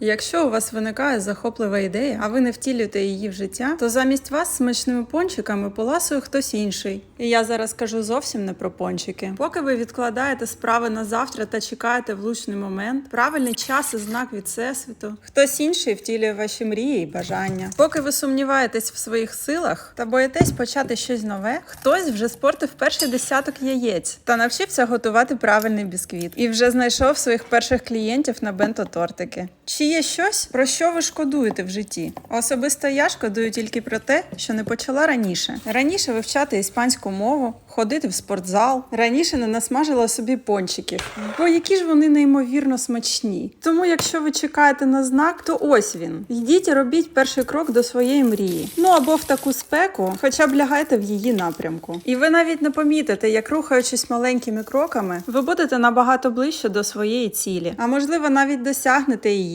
Якщо у вас виникає захоплива ідея, а ви не втілюєте її в життя, то замість вас смачними пончиками поласує хтось інший. І я зараз кажу зовсім не про пончики. Поки ви відкладаєте справи на завтра та чекаєте влучний момент, правильний час і знак від всесвіту, хтось інший втілює ваші мрії і бажання. Поки ви сумніваєтесь в своїх силах та боїтесь почати щось нове, хтось вже спортив перший десяток яєць та навчився готувати правильний бісквіт і вже знайшов своїх перших клієнтів на бенто-тортики. Чи є щось, про що ви шкодуєте в житті? Особисто я шкодую тільки про те, що не почала раніше. Раніше вивчати іспанську мову, ходити в спортзал. Раніше не насмажила собі пончиків. Бо які ж вони неймовірно смачні. Тому, якщо ви чекаєте на знак, то ось він. Йдіть робіть перший крок до своєї мрії. Ну або в таку спеку, хоча б лягайте в її напрямку. І ви навіть не помітите, як рухаючись маленькими кроками, ви будете набагато ближче до своєї цілі, а можливо навіть досягнете її.